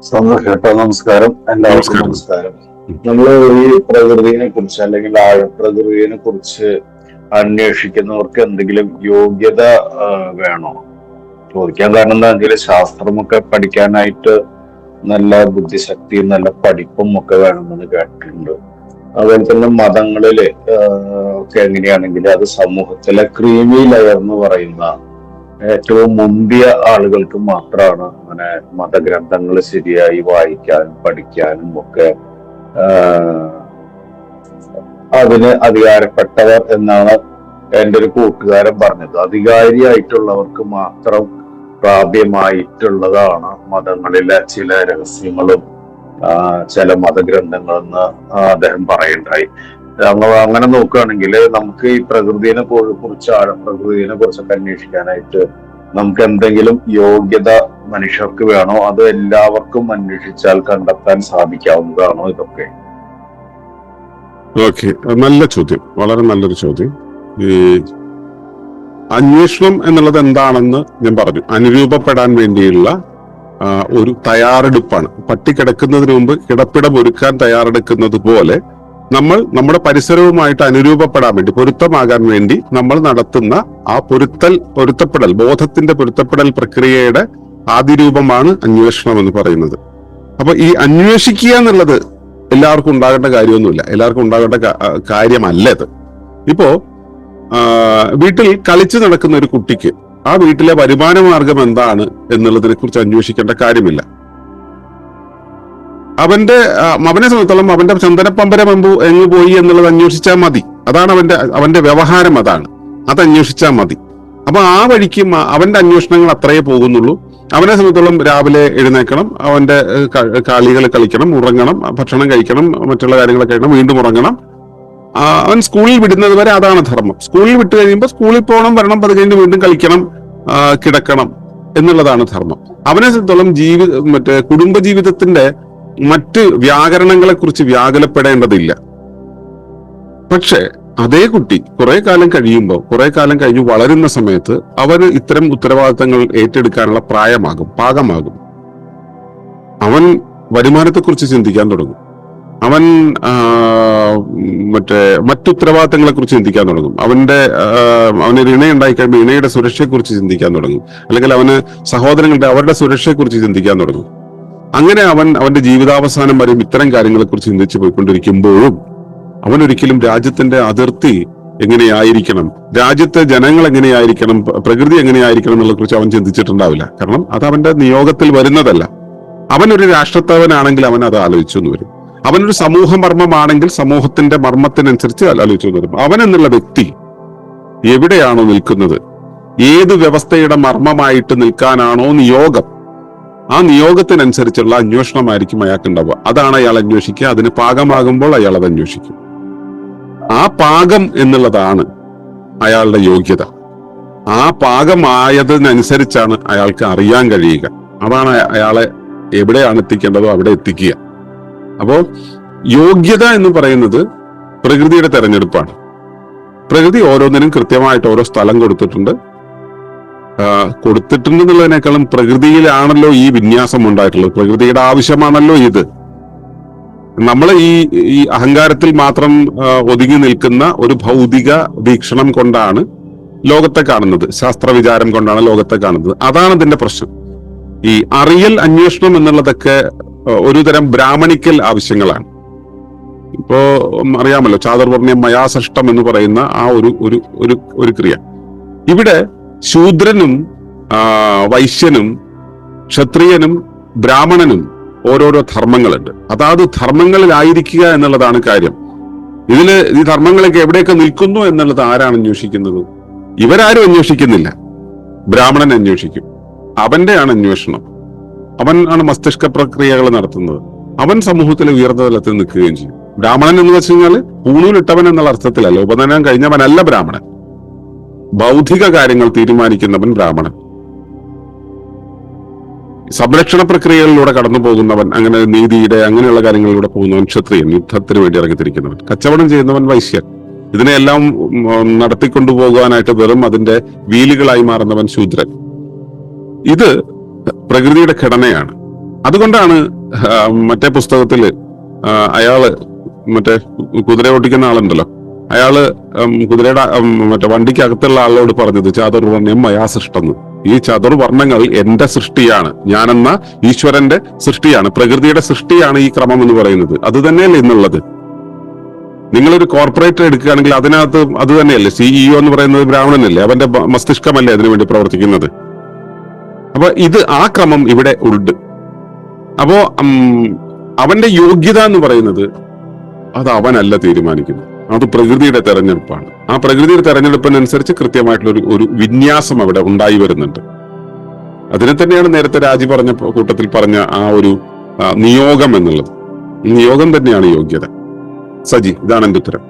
സന്തോഷം നമസ്കാരം. എല്ലാവർക്കും നമസ്കാരം. നമ്മൾ നമ്മൾ ഈ പ്രകൃതിയെ കുറിച്ച് അല്ലെങ്കിൽ ആഴപ്രകൃതിയെ കുറിച്ച് അന്വേഷിക്കുന്നവർക്ക് എന്തെങ്കിലും യോഗ്യത ആ, വേണോ? ചോദിക്കാൻ കാരണം എന്താ വെച്ചാൽ ശാസ്ത്രമൊക്കെ പഠിക്കാനായിട്ട് നല്ല ബുദ്ധിശക്തിയും നല്ല പഠിപ്പും ഒക്കെ വേണമെന്ന് കേട്ടിട്ടുണ്ട്. അതുപോലെ തന്നെ മതങ്ങളിൽ ആ, ഒക്കെ എങ്ങനെയാണെങ്കിൽ അത് സമൂഹത്തിലെ ക്രീമി ലെയർ എന്ന് പറയുന്ന ഏറ്റവും മുന്തിയ ആളുകൾക്ക് മാത്രമാണ് അങ്ങനെ മതഗ്രന്ഥങ്ങൾ ശരിയായി വായിക്കാനും പഠിക്കാനും ഒക്കെ അതിന് അധികാരപ്പെട്ടവർ എന്നാണ് എന്റെ ഒരു കൂട്ടുകാരൻ പറഞ്ഞത്. അധികാരിയായിട്ടുള്ളവർക്ക് മാത്രം പ്രാപ്യമായിട്ടുള്ളതാണ് മതങ്ങളിലെ ചില രഹസ്യങ്ങളും ചില മതഗ്രന്ഥങ്ങളെന്ന് അദ്ദേഹം പറയുണ്ടായി അങ്ങനെ നോക്കുകയാണെങ്കിൽ നമുക്ക് ഈ പ്രകൃതിയെ കുറിച്ചാണ് പ്രകൃതിയെ കുറിച്ചൊക്കെ അന്വേഷിക്കാനായിട്ട് നമുക്ക് എന്തെങ്കിലും യോഗ്യത മനുഷ്യർക്ക് വേണോ? അത് എല്ലാവർക്കും അന്വേഷിച്ചാൽ കണ്ടെത്താൻ സാധിക്കാവുന്നതാണോ ഇതൊക്കെ? ഓക്കെ. നല്ല ചോദ്യം. വളരെ നല്ലൊരു ചോദ്യം. ഈ അന്വേഷണം എന്നുള്ളത് എന്താണെന്ന് ഞാൻ പറഞ്ഞു. അനുരൂപപ്പെടാൻ വേണ്ടിയുള്ള ഒരു തയ്യാറെടുപ്പാണ്. പട്ടി കിടക്കുന്നതിന് മുമ്പ് കിടപ്പിടം ഒരുക്കാൻ തയ്യാറെടുക്കുന്നത് പോലെ നമ്മൾ നമ്മുടെ പരിസരവുമായിട്ട് അനുരൂപപ്പെടാൻ വേണ്ടി പൊരുത്തമാകാൻ വേണ്ടി നമ്മൾ നടത്തുന്ന ആ പൊരുത്തൽ പൊരുത്തപ്പെടൽ ബോധത്തിന്റെ പൊരുത്തപ്പെടൽ പ്രക്രിയയുടെ ആദ്യ രൂപമാണ് അന്വേഷണം എന്ന് പറയുന്നത്. അപ്പൊ ഈ അന്വേഷിക്കുക എന്നുള്ളത് എല്ലാവർക്കും ഉണ്ടാകേണ്ട കാര്യമൊന്നുമില്ല. എല്ലാവർക്കും ഉണ്ടാകേണ്ട കാര്യമല്ല ഇത് ഇപ്പോ വീട്ടിൽ കളിച്ചു നടക്കുന്ന ഒരു കുട്ടിക്ക് ആ വീട്ടിലെ വരുമാന മാർഗം എന്താണ് എന്നുള്ളതിനെ കുറിച്ച് അന്വേഷിക്കേണ്ട കാര്യമില്ല. അവന്റെ അവനെ സംബന്ധിച്ചോളം അവന്റെ ചന്ദനപ്പമ്പര എമ്പു എങ്ങ് പോയി എന്നുള്ളത് അന്വേഷിച്ചാൽ മതി. അതാണ് അവന്റെ അവന്റെ വ്യവഹാരം അതാണ്. അത് അന്വേഷിച്ചാൽ മതി. അപ്പൊ ആ വഴിക്ക് അവന്റെ അന്വേഷണങ്ങൾ അത്രയേ പോകുന്നുള്ളൂ. അവനെ സംബന്ധിച്ചോളം രാവിലെ എഴുന്നേക്കണം അവന്റെ കളികൾ കളിക്കണം ഉറങ്ങണം ഭക്ഷണം കഴിക്കണം മറ്റുള്ള കാര്യങ്ങളൊക്കെ കഴിക്കണം വീണ്ടും ഉറങ്ങണം. അവൻ സ്കൂളിൽ വിടുന്നത് വരെ അതാണ് ധർമ്മം. സ്കൂളിൽ വിട്ട് കഴിയുമ്പോൾ സ്കൂളിൽ പോകണം വരണം അത് കഴിഞ്ഞ് വീണ്ടും കളിക്കണം കിടക്കണം എന്നുള്ളതാണ് ധർമ്മം. അവനെ സംബന്ധിച്ചോളം ജീവി മറ്റേ കുടുംബജീവിതത്തിന്റെ മറ്റ് വ്യാകരണങ്ങളെ കുറിച്ച് വ്യാകുലപ്പെടേണ്ടതില്ല. പക്ഷേ അതേ കുട്ടി കുറെ കാലം കഴിയുമ്പോൾ കുറെ കാലം കഴിഞ്ഞ് വളരുന്ന സമയത്ത് അവന് ഇത്തരം ഉത്തരവാദിത്തങ്ങൾ ഏറ്റെടുക്കാനുള്ള പ്രായമാകും പാകമാകും. അവൻ വരുമാനത്തെക്കുറിച്ച് ചിന്തിക്കാൻ തുടങ്ങും. അവൻ മറ്റേ മറ്റുത്തരവാദിത്തങ്ങളെ കുറിച്ച് ചിന്തിക്കാൻ തുടങ്ങും. അവന്റെ അവന് ഒരു ഉണ്ടായി കഴിയുമ്പോൾ ഇണയുടെ സുരക്ഷയെക്കുറിച്ച് ചിന്തിക്കാൻ തുടങ്ങും. അല്ലെങ്കിൽ അവന് സഹോദരങ്ങളുടെ അവരുടെ സുരക്ഷയെക്കുറിച്ച് ചിന്തിക്കാൻ തുടങ്ങും. അങ്ങനെ അവൻ അവന്റെ ജീവിതാവസാനം വരെ ഇത്തരം കാര്യങ്ങളെ കുറിച്ച് ചിന്തിച്ചു പോയിക്കൊണ്ടിരിക്കുമ്പോഴും അവൻ ഒരിക്കലും രാജ്യത്തിന്റെ അതിർത്തി എങ്ങനെയായിരിക്കണം രാജ്യത്തെ ജനങ്ങൾ എങ്ങനെയായിരിക്കണം പ്ര- പ്രകൃതി എങ്ങനെയായിരിക്കണം എന്നുള്ള കുറിച്ച് അവൻ ചിന്തിച്ചിട്ടുണ്ടാവില്ല. കാരണം അത് അവന്റെ നിയോഗത്തിൽ വരുന്നതല്ല. അവൻ ഒരു രാഷ്ട്രത്തവനാണെങ്കിൽ അവൻ അത് ആലോചിച്ചു എന്ന് വരും. അവനൊരു സമൂഹ മർമ്മമാണെങ്കിൽ സമൂഹത്തിന്റെ മർമ്മത്തിനനുസരിച്ച് ആലോചിച്ചു എന്ന് വരും. അവൻ എന്നുള്ള വ്യക്തി എവിടെയാണോ നിൽക്കുന്നത് ഏത് വ്യവസ്ഥയുടെ മർമ്മമായിട്ട് നിൽക്കാനാണോ നിയോഗം. ആ നിയോഗത്തിനനുസരിച്ചുള്ള അന്വേഷണമായിരിക്കും അയാൾക്ക് ഉണ്ടാവുക അതാണ് അയാൾ അന്വേഷിക്കുക. അതിന് പാകമാകുമ്പോൾ അയാൾ അത് അന്വേഷിക്കും. ആ പാകം എന്നുള്ളതാണ് അയാളുടെ യോഗ്യത. ആ പാകമായതിനനുസരിച്ചാണ് അയാൾക്ക് അറിയാൻ കഴിയുക. അതാണ് അയാളെ എവിടെയാണ് എത്തിക്കേണ്ടതോ അവിടെ എത്തിക്കുക. അപ്പോ യോഗ്യത എന്ന് പറയുന്നത് പ്രകൃതിയുടെ തെരഞ്ഞെടുപ്പാണ്. പ്രകൃതി ഓരോന്നിനും കൃത്യമായിട്ട് ഓരോ സ്ഥലം കൊടുത്തിട്ടുണ്ട്. ആ, കൊടുത്തിട്ടുണ്ട് എന്നുള്ളതിനേക്കാളും പ്രകൃതിയിലാണല്ലോ ഈ വിന്യാസം ഉണ്ടായിട്ടുള്ളത്. പ്രകൃതിയുടെ ആവശ്യമാണല്ലോ ഇത്. നമ്മൾ ഈ ഈ അഹങ്കാരത്തിൽ മാത്രം ഒതുങ്ങി നിൽക്കുന്ന ഒരു ഭൗതിക വീക്ഷണം കൊണ്ടാണ് ലോകത്തെ കാണുന്നത്. ശാസ്ത്ര വിചാരം കൊണ്ടാണ് ലോകത്തെ കാണുന്നത്. അതാണ് ഇതിന്റെ പ്രശ്നം. ഈ അറിയൽ അന്വേഷണം എന്നുള്ളതൊക്കെ ഒരു തരം ബ്രാഹ്മണിക്കൽ ആവശ്യങ്ങളാണ്. ഇപ്പോ അറിയാമല്ലോ ചാതുർവർണ്യം മയാസഷ്ടം എന്ന് പറയുന്ന ആ ഒരു ഒരു ഒരു ക്രിയ. ഇവിടെ ശൂദ്രനും വൈശ്യനും ക്ഷത്രിയനും ബ്രാഹ്മണനും ഓരോരോ ധർമ്മങ്ങളുണ്ട്. അതാത് ധർമ്മങ്ങളിലായിരിക്കുക എന്നുള്ളതാണ് കാര്യം. ഇതിൽ ഈ ധർമ്മങ്ങളൊക്കെ എവിടെയൊക്കെ നിൽക്കുന്നു എന്നുള്ളത് ആരാണ് അന്വേഷിക്കുന്നത്? ഇവരാരും അന്വേഷിക്കുന്നില്ല. ബ്രാഹ്മണൻ അന്വേഷിക്കും. അവന്റെയാണ് അന്വേഷണം. അവൻ ആണ് മസ്തിഷ്ക പ്രക്രിയകൾ നടത്തുന്നത്. അവൻ സമൂഹത്തിലെ ഉയർന്ന തലത്തിൽ നിൽക്കുകയും ചെയ്യും. ബ്രാഹ്മണൻ എന്ന് വെച്ച് കഴിഞ്ഞാൽ പൂണൂലിട്ടവൻ എന്നുള്ള അർത്ഥത്തിലല്ല. ഉപനയനം കഴിഞ്ഞവനല്ല ബ്രാഹ്മണൻ. ബൗദ്ധിക കാര്യങ്ങൾ തീരുമാനിക്കുന്നവൻ ബ്രാഹ്മണൻ. സംരക്ഷണ പ്രക്രിയകളിലൂടെ കടന്നു പോകുന്നവൻ അങ്ങനെ നീതിയുടെ അങ്ങനെയുള്ള കാര്യങ്ങളിലൂടെ പോകുന്നവൻ ക്ഷത്രിയൻ യുദ്ധത്തിന് വേണ്ടി ഇറങ്ങിത്തിരിക്കുന്നവൻ. കച്ചവടം ചെയ്യുന്നവൻ വൈശ്യൻ. ഇതിനെല്ലാം നടത്തിക്കൊണ്ടു നടത്തിക്കൊണ്ടുപോകാനായിട്ട് വെറും അതിന്റെ വീലുകളായി മാറുന്നവൻ ശൂദ്രൻ. ഇത് പ്രകൃതിയുടെ ഘടനയാണ്. അതുകൊണ്ടാണ് മറ്റേ പുസ്തകത്തിൽ അയാൾ മറ്റേ കുതിര ഓടിക്കുന്ന ആളുണ്ടല്ലോ അയാൾ ഉം, കുതിരയുടെ മറ്റേ വണ്ടിക്ക് അകത്തുള്ള ആളോട് പറഞ്ഞത് ചാതുർവർണ്യം മയാ സൃഷ്ടന്ന് ഈ ചതുർവർണങ്ങൾ എന്റെ സൃഷ്ടിയാണ് ഞാനെന്ന ഈശ്വരന്റെ സൃഷ്ടിയാണ് പ്രകൃതിയുടെ സൃഷ്ടിയാണ് ഈ ക്രമം എന്ന് പറയുന്നത്. അത് തന്നെയല്ലേ ഇന്നുള്ളത്? നിങ്ങളൊരു കോർപ്പറേറ്റർ എടുക്കുകയാണെങ്കിൽ അതിനകത്ത് അത് തന്നെയല്ലേ? സിഇഒ എന്ന് പറയുന്നത് ബ്രാഹ്മണനല്ലേ? അവന്റെ മസ്തിഷ്കമല്ലേ മസ്തിഷ്കമല്ലേ അതിനുവേണ്ടി പ്രവർത്തിക്കുന്നത്? അപ്പൊ ഇത് ആ ക്രമം ഇവിടെ ഉണ്ട്. അപ്പോ അവന്റെ യോഗ്യത എന്ന് പറയുന്നത് അത് അവനല്ല തീരുമാനിക്കുന്നത്. അത് പ്രകൃതിയുടെ തെരഞ്ഞെടുപ്പാണ്. ആ പ്രകൃതിയുടെ തെരഞ്ഞെടുപ്പിനനുസരിച്ച് കൃത്യമായിട്ടുള്ള ഒരു ഒരു വിന്യാസം അവിടെ ഉണ്ടായി വരുന്നുണ്ട്. അതിനെ തന്നെയാണ് നേരത്തെ രാജി പറഞ്ഞ കൂട്ടത്തിൽ പറഞ്ഞ ആ ഒരു നിയോഗം എന്നുള്ളത്. നിയോഗം തന്നെയാണ് യോഗ്യത. സജി ഇതാണ് എന്റെ ഉത്തരം.